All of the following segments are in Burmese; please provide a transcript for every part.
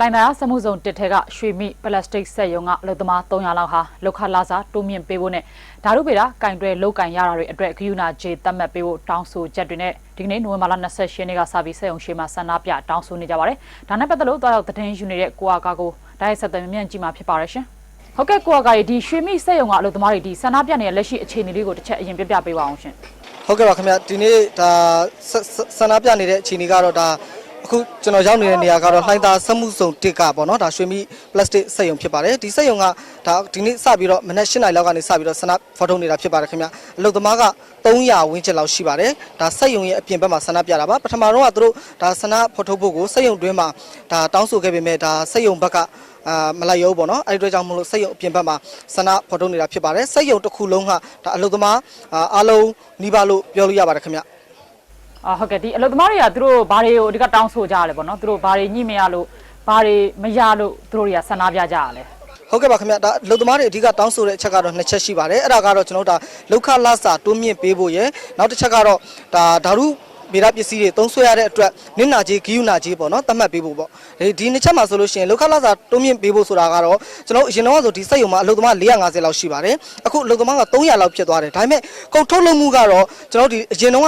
လိုင်သာယာစမှုဇုံတစ်ထဲကရွှေမိပလတ်စတစ်ဆက်ရုံကအလုပ်သမား300လောက်ဟာလောက်ခလာစာတိုးမြင့်ပေးဖို့နဲ့ဓာတုပေတာကင်တွဲလောက်ကင်ရတာတွေအတွက်ဂယုဏဂျေတတ်မှတ်ပေးဖို့တောင်းဆိုချက်တွေနဲ့ဒီကနေ့နိုဝင်ဘာလ28ရက်နေ့ကစပြီးဆက်ရုံရှိမှာဆန္ဒပြတောင်းဆိုနေကြပါတယ်။ဒါနဲ့ပတ်သက်လို့တွားရောက်သတင်းယူနေတဲ့ကိုအာကာကိုဒိုင်ဆက်သွယ်မြင့်ကြည့်မှာဖြစ်ပါရရှင်။ဟုတ်ကဲ့ကိုအာကာရေဒီရွှေမိဆက်ရုံကအလုပ်သမားတွေဒီဆန္ဒပြနေတဲ့လက်ရှိအခြေအနေလေးကိုတစ်ချက်အရင်ပြပြပေးပါအောင်ရှင်။ဟုတ်ကဲ့ပါခင်ဗျဒီနေ့ဒါဆဆဆန္ဒပြနေတဲ့အခြေအနေကတော့ဒါ အခုကျွန်တော်ရောက်နေတဲ့နေရာကတော့လှိုင်းသာစက်မှုစုံတစ်ကပေါ့နော်ဒါရွှေမိပလတ်စတစ်စက်ရုံဖြစ်ပါတယ်ဒီစက်ရုံကဒါဒီနေ့စပြီးတော့မနက်၈နာရီလောက်ကနေစပြီးတော့ဆန္ဒဖော်ထုတ်နေတာဖြစ်ပါတယ်ခင်ဗျအလုပ်သမားက300ဝန်းကျင်လောက်ရှိပါတယ်ဒါစက်ရုံရဲ့အပြင်ဘက်မှာဆန္ဒပြတာပါပထမတော့ကသူတို့ဒါဆန္ဒဖော်ထုတ်ဖို့ကိုစက်ရုံတွင်းမှာဒါတောင်းဆိုခဲ့ပေမဲ့ဒါစက်ရုံဘက်ကအာမလိုက်ရောပေါ့နော်အဲ့ဒီအတွက်ကြောင့်မလို့စက်ရုံအပြင်ဘက်မှာဆန္ဒဖော်ထုတ်နေတာဖြစ်ပါတယ်စက်ရုံတစ်ခုလုံးကဒါအလုပ်သမားအာအားလုံးနှီးပါလို့ပြောလို့ရပါတယ်ခင်ဗျ အာဟုတ်ကဲ့ဒီအလုပ်သမားတွေကသူတို့ဘာတွေကိုအဓိကတောင်းဆိုကြရလဲပေါ့နော်သူတို့ဘာတွေညှိမရလို့ဘာတွေမရလို့သူတို့တွေကဆန္ဒပြကြရလဲဟုတ်ကဲ့ပါခင်ဗျဒါလုံသမားတွေအဓိကတောင်းဆိုတဲ့အချက်ကတော့နှစ်ချက်ရှိပါတယ်အဲ့ဒါကတော့ကျွန်တော်တို့ဒါလောက်ခလစာတွန်းမြင့်ပေးဖို့ရယ်နောက်တစ်ချက်ကတော့ဒါဓာတု ဗေဒပစ္စည်းတွေသုံးဆွဲရတဲ့အတွက်နင့်နာကြီးဂီယူနာကြီးပေါ့နော်တတ်မှတ်ပေးဖို့ပေါ့ဒီဒီနှစ်ချက်မှာဆိုလို့ရှိရင်လောက်ခလစာတွန်းမြင့်ပေးဖို့ဆိုတာကတော့ကျွန်တော်တို့အရင်တော့ဆိုဒီစက်ရုံမှာအလုံသမား450လောက်ရှိပါတယ်အခုအလုံသမားက300လောက်ဖြစ်သွားတယ်ဒါပေမဲ့ကုန်ထုတ်လုပ်မှုကတော့ကျွန်တော်တို့ဒီအရင်တော့က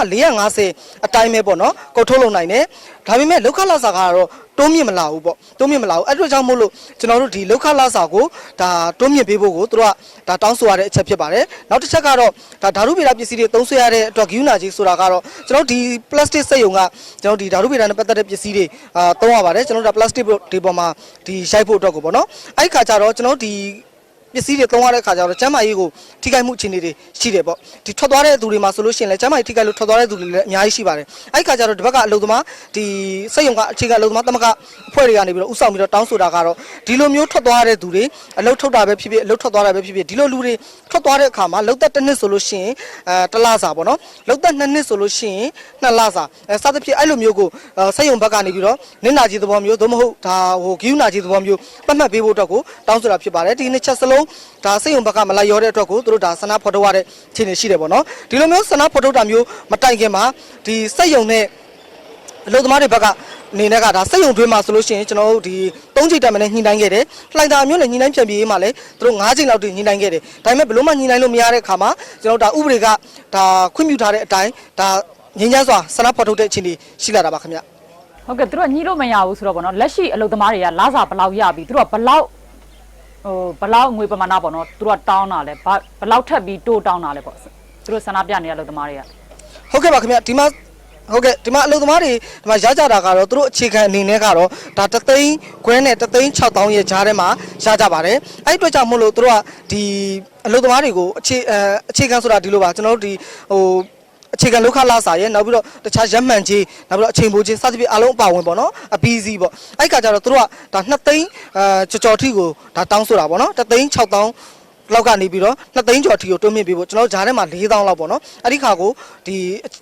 450အတိုင်းပဲပေါ့နော်ကုန်ထုတ်လုပ်နိုင်တယ်ဒါပေမဲ့လောက်ခလစာကတော့ တွန်းမြင့်မလာဘူးပေါ့တွန်းမြင့်မလာဘူးအဲ့အတွက်ကြောင့်မို့လို့ကျွန်တော်တို့ဒီလောက်ခလာစာကိုဒါတွန်းမြင့်ပေးဖို့ကိုတို့ကဒါတောင်းဆိုရတဲ့အချက်ဖြစ်ပါတယ်နောက်တစ်ချက်ကတော့ဒါဓာတုဗေဒပစ္စည်းတွေသုံးဆွဲရတဲ့အတွက်ဂယူနာကြီးဆိုတာကတော့ကျွန်တော်ဒီ plastic စက်ရုံကကျွန်တော်ဒီဓာတုဗေဒနဲ့ပတ်သက်တဲ့ပစ္စည်းတွေအာသုံးရပါတယ်ကျွန်တော်တို့ဒါ plastic တွေပေါ်မှာဒီရိုက်ဖို့အတွက်ကိုပေါ့နော်အဲ့ဒီခါကျတော့ကျွန်တော်တို့ဒီ ပစ္စည်းတွေသုံးရတဲ့ခါကျတော့ကျမ်းမာရေးကိုထိခိုက်မှုအခြေအနေတွေရှိတယ်ပေါ့ဒီထွက်သွားတဲ့သူတွေမှာဆိုလို့ရှိရင်လည်းကျမ်းမာရေးထိခိုက်လို့ထွက်သွားတဲ့သူတွေလည်းအများကြီးရှိပါတယ်အဲ့ဒီခါကျတော့ဒီဘက်ကအလုပ်သမားဒီစက်ရုံကအခြေခံအလုပ်သမားတမကအဖွဲ့တွေကနေပြီးတော့ဥဆောင်ပြီးတော့တောင်းဆိုတာကတော့ဒီလိုမျိုးထွက်သွားတဲ့သူတွေအလုပ်ထုတ်တာပဲဖြစ်ဖြစ်အလုပ်ထွက်သွားတာပဲဖြစ်ဖြစ်ဒီလိုလူတွေထွက်သွားတဲ့အခါမှာလုံသက်တစ်နှစ်ဆိုလို့ရှိရင်အဲတစ်လစာပေါ့နော်လုံသက်နှစ်နှစ်ဆိုလို့ရှိရင်နှစ်လစာအဲစသဖြင့်အဲ့လိုမျိုးကိုအဲစက်ရုံဘက်ကနေပြီးတော့နင့်နာကြီးသဘောမျိုးသို့မဟုတ်ဒါဟိုဂီယူနာကြီးသဘောမျိုးပတ်မှတ်ပေးဖို့အတွက်ကိုတောင်းဆိုတာဖြစ်ပါတယ်ဒီနှစ်ချက်စလုံးဒါစက်ရုံဘက်ကမလိုက်ရောတဲ့အတွက်ကိုသူတို့ဒါဆန္ဒဖော်ထုတ်ရတဲ့အခြေအနေရှိတယ်ပေါ့နော်ဒီလိုမျိုးဆန္ဒဖော်ထုတ်တာမျိုးမတိုင်ခင်မှာဒီစက်ရုံနဲ့အလုပ်သမားတွေဘက်ကအနေနဲ့ကဒါစက်ရုံတွင်းမှာဆိုလို့ရှိရင်ကျွန်တော်တို့ဒီ၃ချိန်တက်မနဲ့ညှိနှိုင်းခဲ့တယ်။လှိုင်သာမျိုးနဲ့ညှိနှိုင်းပြန်ပြေးမှာလည်းသူတို့၅ချိန်လောက်တိညှိနှိုင်းခဲ့တယ်။ဒါပေမဲ့ဘယ်လို့မှညှိနှိုင်းလို့မရတဲ့အခါမှာကျွန်တော်တို့ဒါဥပဒေကဒါခွင့်ပြုထားတဲ့အတိုင်းဒါငင်းချမ်းစွာဆန္ဒဖော်ထုတ်တဲ့အခြေအနေရှိလာတာပါခင်ဗျ။ဟုတ်ကဲ့သူတို့ကညှိလို့မရဘူးဆိုတော့ဗောနော်လက်ရှိအလုပ်သမားတွေကလာစာဘယ်လောက်ရပြီသူတို့ကဘယ်လောက် ဟိုဘယ်လောက်ငွေပမာဏပေါ့နော်သူတို့ကတောင်းတာလဲဘာဘယ်လောက်ထပ်ပြီးတိုးတောင်းတာလဲပေါ့သူတို့ဆန္ဒပြနေတဲ့အလုပ်သမားတွေကဟုတ်ကဲ့ပါခင်ဗျဒီမှာဟုတ်ကဲ့ဒီမှာအလုပ်သမားတွေဒီမှာရကြတာကတော့သူတို့အခြေခံအနေနဲ့ကတော့ဒါတသိန်းခွဲနဲ့တသိန်း6000ရဲ့ကြားထဲမှာရကြပါတယ်အဲ့ဒီအတွက်ကြောင့်မို့လို့သူတို့ကဒီအလုပ်သမားတွေကိုအခြေအဲအခြေခံဆိုတာဒီလိုပါကျွန်တော်တို့ဒီဟို အခြေခံလောက်ခလာစာရဲ့နောက်ပြီးတော့တခြားရက်မှန်ကြီးနောက်ပြီးတော့အချိန်ပိုးကြီးစသဖြင့်အားလုံးအပါဝင်ပေါ့နော်အပီးစီပေါ့အဲ့ဒီခါကျတော့သူတို့ကဒါ2သိန်းအဲကြော်ကြော်ထိကိုဒါတောင်းဆိုတာပေါ့နော်3သိန်း6000လောက်ကနေပြီးတော့2သိန်းကျော်ထီကိုတွန်းမြင့်ပေးဖို့ကျွန်တော်တို့ဂျားထဲမှာ4000လောက်ပေါ့နော်အဲ့ဒီခါကိုဒီ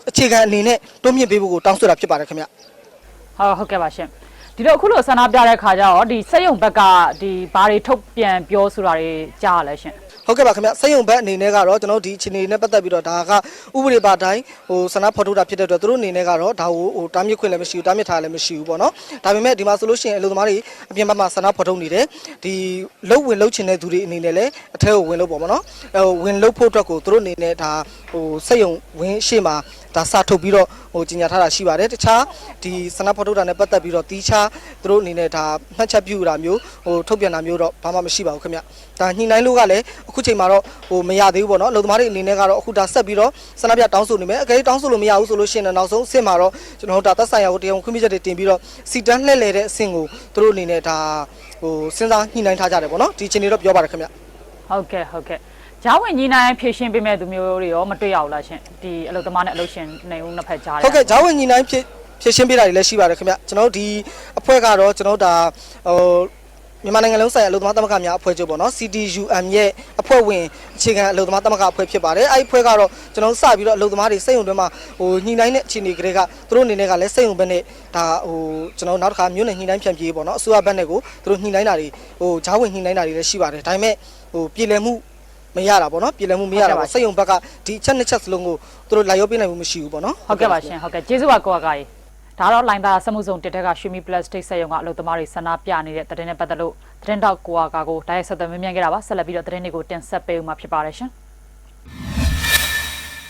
အခြေခံအနေနဲ့တွန်းမြင့်ပေးဖို့ကိုတောင်းဆိုတာဖြစ်ပါတယ်ခင်ဗျဟုတ်ဟုတ်ကဲ့ပါရှင်ဒီတော့အခုလိုဆန္ဒပြတဲ့ခါကျတော့ဒီစက်ရုံဘက်ကဒီဘာတွေထုတ်ပြန်ပြောဆိုတာတွေကြားရလဲရှင် ဟုတ်ကဲ့ပါခင်ဗျစိတ်ယုံဘက်အနေနဲ့ကတော့ကျွန်တော်တို့ဒီအခြေအနေနဲ့ပတ်သက်ပြီးတော့ဒါကဥပဒေပါတိုင်းဟိုဆန္ဒဖော်ထုတ်တာဖြစ်တဲ့အတွက်သူတို့အနေနဲ့ကတော့ဒါကိုဟိုတားမြစ်ခွင့်လည်းမရှိဘူးတားမြစ်ထားလည်းမရှိဘူးပေါ့နော်ဒါပေမဲ့ဒီမှာဆိုလို့ရှိရင်အလုပ်သမားတွေအပြင်ဘက်မှာဆန္ဒဖော်ထုတ်နေတယ်ဒီလုတ်ဝင်လုတ်ချင်တဲ့သူတွေအနေနဲ့လည်းအထက်ကိုဝင်လို့ပေါ့မနော်ဟိုဝင်လုတ်ဖို့အတွက်ကိုသူတို့အနေနဲ့ဒါဟိုစိတ်ယုံဝင်ရှေ့မှာ ဒါစာထုတ်ပြီးတော့ဟိုကြီးညာထားတာရှိပါတယ်တခြားဒီဆန္ဒဖော်ထုတ်တာနဲ့ပတ်သက်ပြီးတော့တီးခြားသူတို့အနေနဲ့ဒါမှတ်ချက်ပြုတာမျိုးဟိုထုတ်ပြန်တာမျိုးတော့ဘာမှမရှိပါဘူးခင်ဗျဒါညှိနှိုင်းလို့ကလည်းအခုချိန်မှာတော့ဟိုမရသေးဘူးပေါ့နော်အလုပ်သမားတွေအနေနဲ့ကတော့အခုဒါဆက်ပြီးတော့ဆန္ဒပြတောင်းဆိုနေမယ်အကယ်၍တောင်းဆိုလို့မရဘူးဆိုလို့ရှိရင်တော့နောက်ဆုံးအဆင့်မှာတော့ကျွန်တော်တို့ဒါသက်ဆိုင်ရာကိုတရားဝင်ခွင့်ပြုချက်တွေတင်ပြီးတော့စီတန်းလှည့်လည်တဲ့အဆင့်ကိုသူတို့အနေနဲ့ဒါဟိုစဉ်းစားညှိနှိုင်းထားကြတယ်ပေါ့နော်ဒီအချိန်လေးတော့ပြောပါတယ်ခင်ဗျဟုတ်ကဲ့ဟုတ်ကဲ့ ဂျားဝင်ညီနိုင်ဖြည့်ရှင်းပေးမဲ့သူမျိုးတွေရောမတွေ့ရဘူးလားရှင်ဒီအလုပ်သမားနဲ့အလုပ်ရှင်နေဦးနှစ်ဖက်ကြားတယ်ဟုတ်ကဲ့ဂျာဝင်ညီနိုင်ဖြစ်ဖြစ်ရှင်းပေးတာတွေလည်းရှိပါတယ်ခင်ဗျကျွန်တော်တို့ဒီအဖွဲ့ကတော့ကျွန်တော်တို့ဒါဟိုမြန်မာနိုင်ငံလုံးဆိုင်ရာအလုပ်သမားသမဂ္ဂများအဖွဲ့ချုပ်ပေါ့နော် CTUM ရဲ့အဖွဲ့ဝင်အခြေခံအလုပ်သမားသမဂ္ဂအဖွဲ့ဖြစ်ပါတယ်အဲ့ဒီအဖွဲ့ကတော့ကျွန်တော်တို့စပြီးတော့အလုပ်သမားတွေစိတ်ယုံတွင်းမှာဟိုညှိနှိုင်းတဲ့အခြေအနေကလေးကသူတို့အနေနဲ့ကလည်းစိတ်ယုံဘက်နဲ့ဒါဟိုကျွန်တော်တို့နောက်တစ်ခါမျိုးနဲ့ညှိနှိုင်းဖြန့်ပြေးပေါ့နော်အစိုးရဘက်နဲ့ကိုသူတို့ညှိနှိုင်းတာတွေဟိုဂျာဝင်ညှိနှိုင်းတာတွေလည်းရှိပါတယ်ဒါပေမဲ့ဟိုပြည်လည်မှု မရတာပေါ့နော်ပြည်လည်မှုမရတာပေါ့စိတ်ယုံဘက်ကဒီအချက်နှစ်ချက်စလုံးကိုသူတို့လာရောပေးနိုင်မှုမရှိဘူးပေါ့နော်ဟုတ်ကဲ့ပါရှင်ဟုတ်ကဲ့ကျေးဇူးပါကိုကကြီးဒါကတော့လိုင်းသားစမှုစုံတစ်တက်ကရွှေမီပလတ်စတစ်ဆက်ရုံကအလုပ်သမားတွေဆန္ဒပြနေတဲ့သတင်းနဲ့ပတ်သက်လို့သတင်းတောက်ကိုအာကာကိုတိုက်ရိုက်ဆက်သွယ်မြင်မြန်ခဲ့တာပါဆက်လက်ပြီးတော့သတင်းတွေကိုတင်ဆက်ပေးဦးမှာဖြစ်ပါတယ်ရှင်။